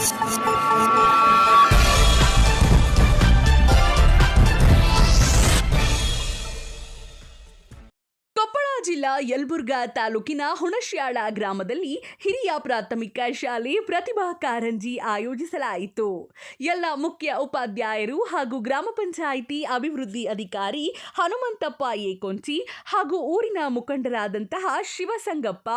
啊。ಜಿಲ್ಲಾ ಯಲಬುರ್ಗಾ ತಾಲೂಕಿನ ಹುಣಶ್ಯಾಳ ಗ್ರಾಮದಲ್ಲಿ ಹಿರಿಯ ಪ್ರಾಥಮಿಕ ಶಾಲೆ ಪ್ರತಿಭಾ ಕಾರಂಜಿ ಆಯೋಜಿಸಲಾಯಿತು. ಎಲ್ಲ ಮುಖ್ಯ ಉಪಾಧ್ಯಾಯರು ಹಾಗೂ ಗ್ರಾಮ ಪಂಚಾಯಿತಿ ಅಭಿವೃದ್ಧಿ ಅಧಿಕಾರಿ ಹನುಮಂತಪ್ಪ ಏಕೊಂಚಿ ಹಾಗೂ ಊರಿನ ಮುಖಂಡರಾದಂತಹ ಶಿವಸಂಗಪ್ಪ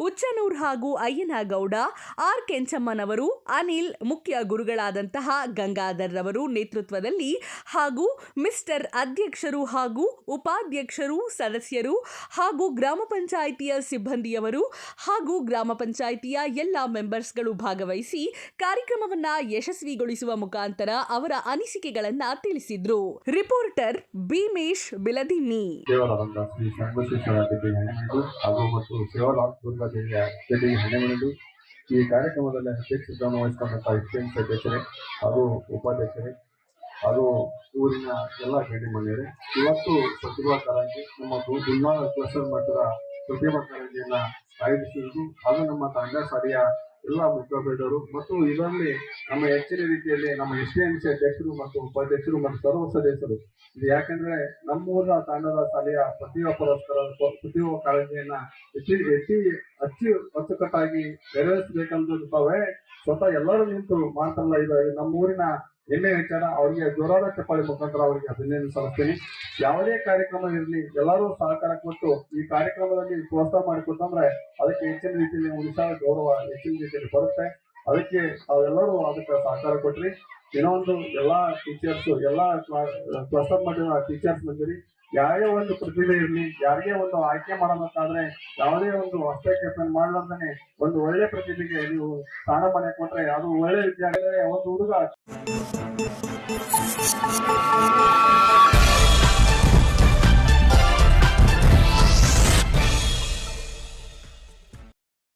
ಉಚ್ಚನೂರ್ ಹಾಗೂ ಅಯ್ಯನಗೌಡ, ಆರ್ ಕೆಂಚಮ್ಮನವರು, ಅನಿಲ್ ಮುಖ್ಯ ಗುರುಗಳಾದಂತಹ ಗಂಗಾಧರ್ ರವರು ನೇತೃತ್ವದಲ್ಲಿ ಹಾಗೂ ಮಿಸ್ಟರ್ ಅಧ್ಯಕ್ಷರು ಹಾಗೂ ಉಪಾಧ್ಯಕ್ಷರು, ಸದಸ್ಯರು ಹಾಗೂ ಗ್ರಾಮ ಪಂಚಾಯಿತಿಯ ಸಿಬ್ಬಂದಿಯವರು ಹಾಗೂ ಗ್ರಾಮ ಪಂಚಾಯಿತಿಯ ಎಲ್ಲ ಮೆಂಬರ್ಸ್ಗಳು ಭಾಗವಹಿಸಿ ಕಾರ್ಯಕ್ರಮವನ್ನ ಯಶಸ್ವಿಗೊಳಿಸುವ ಮುಖಾಂತರ ಅವರ ಅನಿಸಿಕೆಗಳನ್ನ ತಿಳಿಸಿದ್ರು. ರಿಪೋರ್ಟರ್ ಭೀಮೇಶ್ ಬಿಲದಿನ್ನಿ. ಈ ಕಾರ್ಯಕ್ರಮದಲ್ಲಿ ಅಧ್ಯಕ್ಷತೆಯನ್ನು ವಹಿಸಿಕೊಂಡಂಥ ಎಕ್ಸ್ಪೀರಿಯನ್ಸ್ ಅಧ್ಯಕ್ಷರೇ ಹಾಗೂ ಉಪಾಧ್ಯಕ್ಷರೇ ಹಾಗೂ ಊರಿನ ಎಲ್ಲ ಮಾಡಿದರೆ ಇವತ್ತು ಪ್ರತಿಭಾ ಕಾರಂಜಿ, ನಮ್ಮ ಜಿಲ್ಲಾ ಕ್ಲಸ್ಟರ್ ಮಟ್ಟದ ಪ್ರತಿಭಾ ಕಾರಂಜಿಯನ್ನ ಆಯೋಜಿಸಿದ್ದು ಹಾಗೂ ನಮ್ಮ ತಂಡ ಸಾರಿಯ ಎಲ್ಲ ಮುಖಂಡರು ಮತ್ತು ಇದರಲ್ಲಿ ನಮ್ಮ ಹೆಚ್ಚಿನ ರೀತಿಯಲ್ಲಿ ನಮ್ಮ ಎಸ್ ಡಿ ಅಧ್ಯಕ್ಷರು ಮತ್ತು ಉಪಾಧ್ಯಕ್ಷರು ಮತ್ತು ಸರ್ವ ಸದಸ್ಯರು. ಇದು ಯಾಕಂದ್ರೆ ನಮ್ಮೂರ ತಾಂಡದ ಶಾಲೆಯ ಪ್ರತಿಭಾ ಪುರಸ್ಕಾರ, ಪ್ರತಿಭಾ ಕಾಳಜಿಯನ್ನ ಹೆಚ್ಚಿ ಹೆಚ್ಚಿ ಅಚ್ಚಿ ಅಚ್ಚುಕಟ್ಟಾಗಿ ನೆರವೇರಿಸಬೇಕಂತ ಸ್ವತಃ ಎಲ್ಲರೂ ನಿಂತು ಮಾತಲ್ಲ ಇದು ನಮ್ಮೂರಿನ ಹೆಮ್ಮೆ ವಿಚಾರ, ಅವರಿಗೆ ಜೋರಾದ ಚಪ್ಪಾಳಿ ಮುಖಾಂತರ ಅವರಿಗೆ ಅಭಿನಂದನೆ ಸಲ್ಲಿಸ್ತೀನಿ. ಯಾವುದೇ ಕಾರ್ಯಕ್ರಮ ಇರಲಿ, ಎಲ್ಲರೂ ಸಹಕಾರ ಕೊಟ್ಟು ಈ ಕಾರ್ಯಕ್ರಮದಲ್ಲಿ ಪ್ರೋತ್ಸಾಹ ಮಾಡಿಕೊಟ್ಟಂದ್ರೆ ಅದಕ್ಕೆ ಹೆಚ್ಚಿನ ರೀತಿಯಲ್ಲಿ ಉಳಿಸಾದ ಗೌರವ ಹೆಚ್ಚಿನ ರೀತಿಯಲ್ಲಿ ಬರುತ್ತೆ. ಅದಕ್ಕೆ ಅವೆಲ್ಲರೂ ಅದಕ್ಕೆ ಸಹಕಾರ ಕೊಟ್ರಿ. ಇನ್ನೊಂದು ಎಲ್ಲಾ ಟೀಚರ್ಸ್ ಎಲ್ಲಾ ಪ್ರೋತ್ಸಾಹ ಮಾಡಿರೋ ಟೀಚರ್ಸ್ ಬಂದಿರಿ ಯಾರೇ ಒಂದು ಪ್ರತಿಭೆ ಇರಲಿ, ಯಾರಿಗೆ ಒಂದು ಆಯ್ಕೆ ಮಾಡಬೇಕಾದ್ರೆ ಯಾವುದೇ ಒಂದು ಹಸ್ತಕ್ಷೇಪ ಮಾಡಲಾರ್ದೇ ಒಂದು ಒಳ್ಳೆ ಪ್ರತಿಭೆಗೆ ನೀವು ಸ್ಥಾನಮಾನ ಕೊಟ್ರೆ ಅದು ಒಳ್ಳೆ ವಿದ್ಯಾರ್ಥಿ ಒಂದು ಹುಡುಗ.